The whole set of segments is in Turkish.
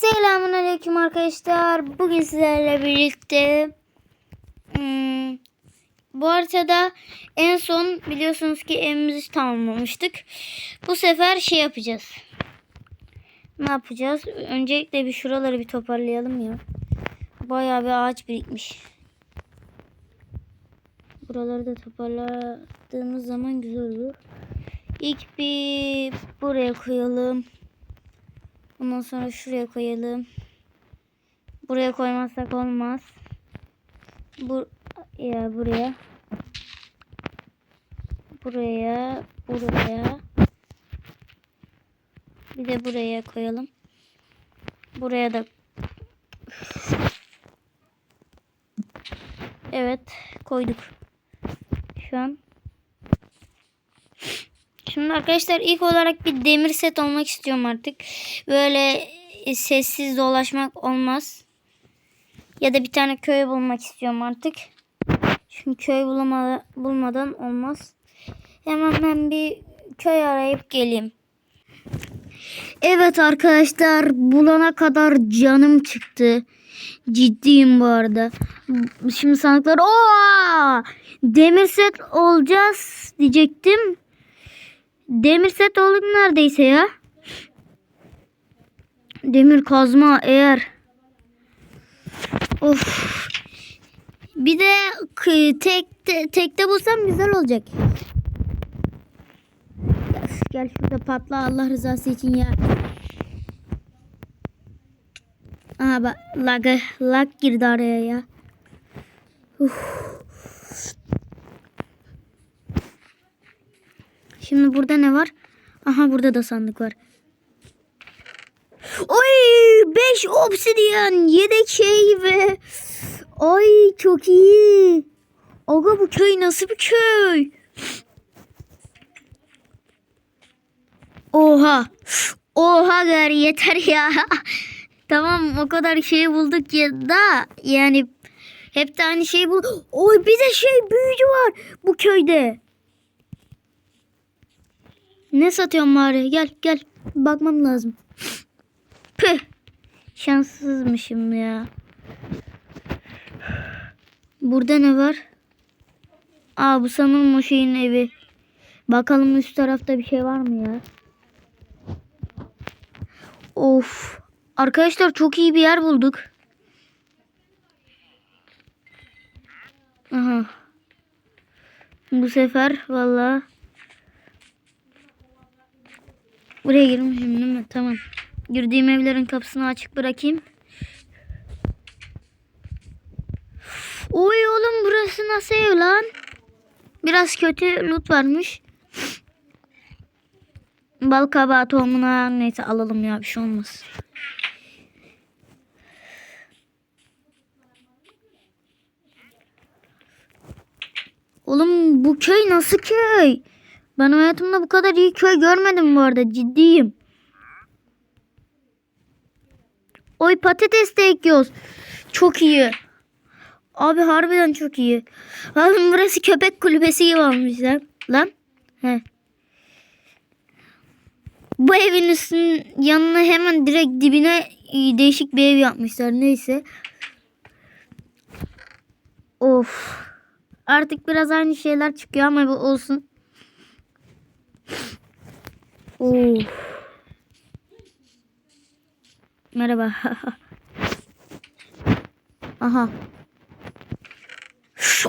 Selamun Aleyküm arkadaşlar. Bugün sizlerle birlikte hmm, bu haritada en son biliyorsunuz ki evimizi tamamlamıştık. Bu sefer şey yapacağız. Ne yapacağız? Öncelikle bir şuraları bir toparlayalım ya. Bayağı bir ağaç birikmiş. Buraları da toparladığımız zaman güzel olur. İlk bir buraya koyalım. Ondan sonra şuraya koyalım. Buraya koymazsak olmaz. Bu ya buraya. Buraya, buraya. Bir de buraya koyalım. Buraya da Evet, koyduk. Şu an Şimdi arkadaşlar ilk olarak bir demir set olmak istiyorum artık. Böyle e, sessiz dolaşmak olmaz. Ya da bir tane köy bulmak istiyorum artık. Çünkü köy bulama, bulmadan olmaz. Hemen ben bir köy arayıp geleyim. Evet arkadaşlar bulana kadar canım çıktı. Ciddiyim bu arada. Şimdi sandıklar ooo demir set olacağız diyecektim. Demir set olduk neredeyse ya. Demir kazma eğer. Of. Bir de tek te- tekte bulsam güzel olacak. Ya, Gel şurada patla Allah rızası için ya. Aha bak lag, lag girdi araya ya. Uf. Şimdi burada ne var? Aha burada da sandık var. Oy 5 obsidian yedek şey ve ay çok iyi. Aga bu köy nasıl bir köy? Oha. Oha gar yeter ya. tamam o kadar şey bulduk ya da yani hep de aynı şeyi bul. Oy bir de şey büyücü var bu köyde. Ne satıyorum bari? Gel gel. Bakmam lazım. Püh. Şanssızmışım ya. Burada ne var? Aa bu sanırım o şeyin evi. Bakalım üst tarafta bir şey var mı ya? Of. Arkadaşlar çok iyi bir yer bulduk. Aha. Bu sefer vallahi Buraya girmişim değil mi? Tamam. Girdiğim evlerin kapısını açık bırakayım. Oy oğlum burası nasıl ev lan? Biraz kötü loot varmış. Bal kabağı tohumuna neyse alalım ya bir şey olmaz. Oğlum bu köy nasıl köy? Ben hayatımda bu kadar iyi köy görmedim bu arada ciddiyim. Oy patates de ekiyoruz. Çok iyi. Abi harbiden çok iyi. Oğlum burası köpek kulübesi gibi olmuş lan. Lan. He. Bu evin üstünün yanına hemen direkt dibine değişik bir ev yapmışlar. Neyse. Of. Artık biraz aynı şeyler çıkıyor ama bu olsun. Oo. Merhaba. Aha.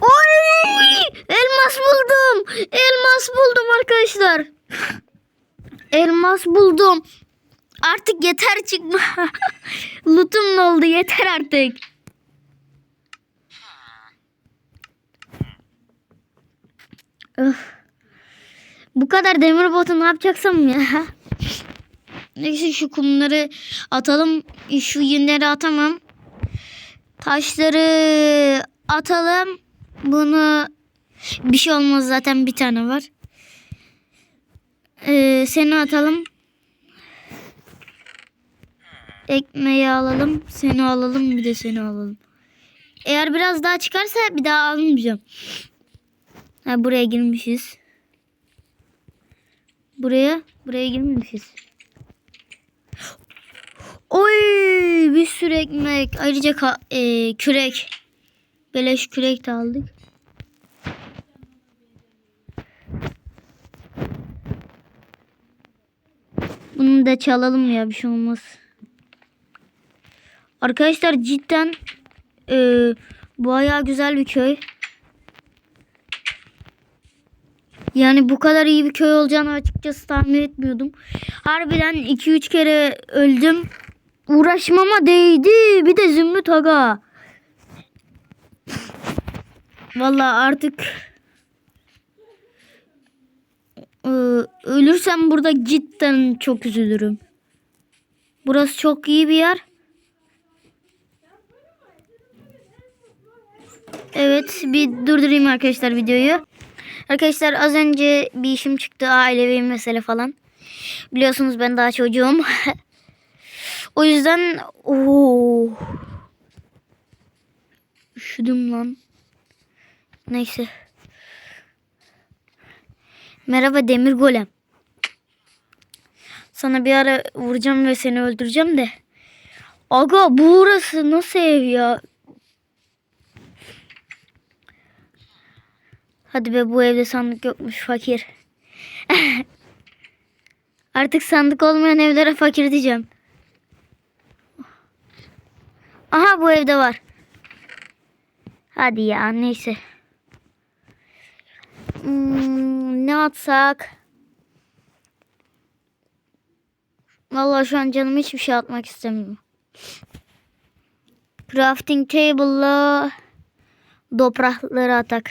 Oy! Elmas buldum. Elmas buldum arkadaşlar. Elmas buldum. Artık yeter çıkma. Lootum ne oldu? Yeter artık. Öf. Bu kadar demir botu ne yapacaksam ya. Neyse şu kumları atalım. Şu yünleri atamam. Taşları atalım. Bunu bir şey olmaz zaten bir tane var. Ee, seni atalım. Ekmeği alalım. Seni alalım. Bir de seni alalım. Eğer biraz daha çıkarsa bir daha almayacağım. Ha, buraya girmişiz. Buraya, buraya girmemişiz. Oy! bir sürü ekmek. Ayrıca e, kürek. Beleş kürek de aldık. Bunu da çalalım ya bir şey olmaz. Arkadaşlar cidden e, bayağı güzel bir köy. Yani bu kadar iyi bir köy olacağını açıkçası tahmin etmiyordum. Harbiden 2-3 kere öldüm. Uğraşmama değdi. Bir de Zümrüt Aga. Vallahi artık e, ölürsem burada cidden çok üzülürüm. Burası çok iyi bir yer. Evet bir durdurayım arkadaşlar videoyu. Arkadaşlar az önce bir işim çıktı ailevi mesele falan. Biliyorsunuz ben daha çocuğum. o yüzden ooo. Üşüdüm lan. Neyse. Merhaba demir golem. Sana bir ara vuracağım ve seni öldüreceğim de. Aga burası nasıl ev ya? Hadi be bu evde sandık yokmuş fakir. Artık sandık olmayan evlere fakir diyeceğim. Aha bu evde var. Hadi ya neyse. Hmm, ne atsak? Vallahi şu an canım hiçbir şey atmak istemiyor. Crafting table'la toprakları atak.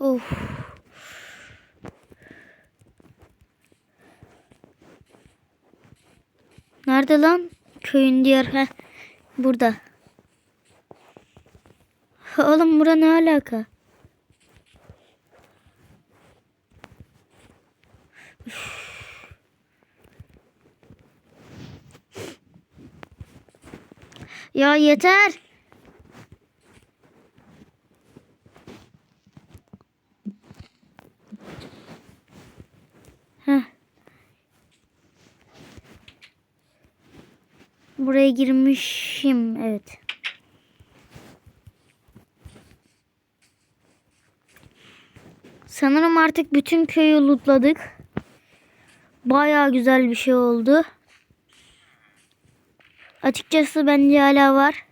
Of. Nerede lan? Köyün diğer. Heh. Burada. Oğlum bura ne alaka? Ya yeter. Buraya girmişim. Evet. Sanırım artık bütün köyü lootladık. Baya güzel bir şey oldu. Açıkçası bence hala var.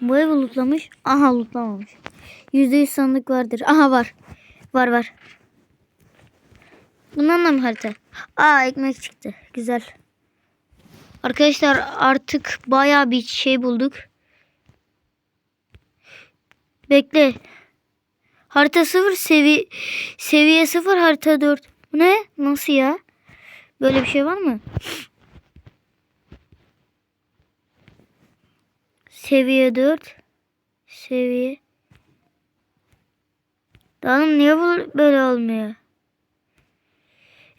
Bu evi lootlamış. Aha lootlamamış. %100 sandık vardır. Aha var. Var var. Bundan da mı harita? Aa ekmek çıktı. Güzel. Arkadaşlar artık bayağı bir şey bulduk. Bekle. Harita 0 sevi seviye 0 harita 4. Bu ne? Nasıl ya? Böyle bir şey var mı? Seviye 4. Seviye. Danım niye böyle olmuyor?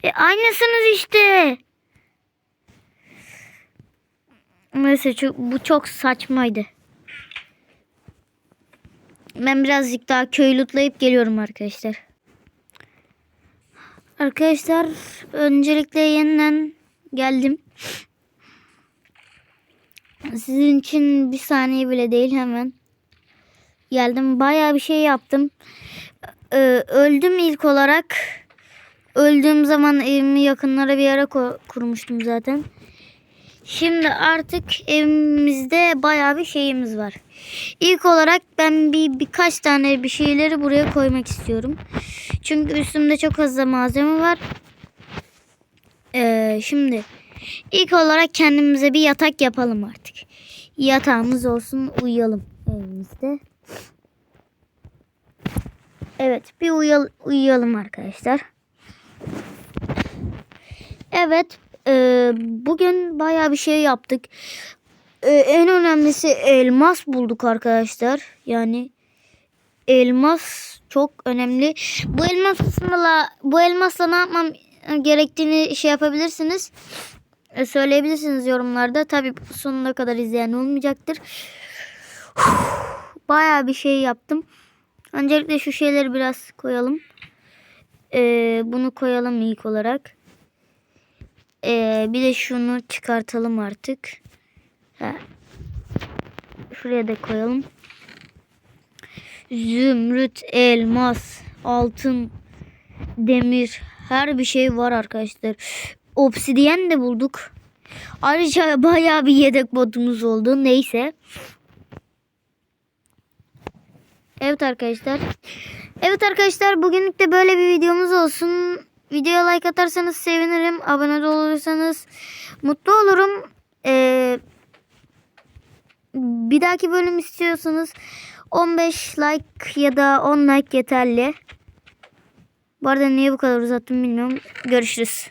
E aynısınız işte. Neyse çok, bu çok saçmaydı. Ben birazcık daha köy lootlayıp geliyorum arkadaşlar. Arkadaşlar öncelikle yeniden geldim. Sizin için bir saniye bile değil hemen. Geldim bayağı bir şey yaptım. Ee, öldüm ilk olarak. Öldüğüm zaman evimi yakınlara bir yere kurmuştum zaten. Şimdi artık evimizde bayağı bir şeyimiz var. İlk olarak ben bir birkaç tane bir şeyleri buraya koymak istiyorum. Çünkü üstümde çok fazla malzeme var. Ee, şimdi ilk olarak kendimize bir yatak yapalım artık. Yatağımız olsun uyuyalım evimizde. Evet bir uyuyal- uyuyalım arkadaşlar. Evet e, bugün bayağı bir şey yaptık. E, en önemlisi elmas bulduk arkadaşlar. Yani elmas çok önemli. Bu elmasla bu elmasla ne yapmam gerektiğini şey yapabilirsiniz. E, söyleyebilirsiniz yorumlarda. Tabii sonuna kadar izleyen olmayacaktır. Bayağı bir şey yaptım. Öncelikle şu şeyleri biraz koyalım. Ee, bunu koyalım ilk olarak. Ee, bir de şunu çıkartalım artık. Ha. Şuraya da koyalım. Zümrüt, elmas, altın, demir her bir şey var arkadaşlar. Obsidiyen de bulduk. Ayrıca bayağı bir yedek botumuz oldu. Neyse. Evet arkadaşlar. Evet arkadaşlar bugünlük de böyle bir videomuz olsun. Videoya like atarsanız sevinirim. Abone de olursanız mutlu olurum. Ee, bir dahaki bölüm istiyorsanız 15 like ya da 10 like yeterli. Bu arada niye bu kadar uzattım bilmiyorum. Görüşürüz.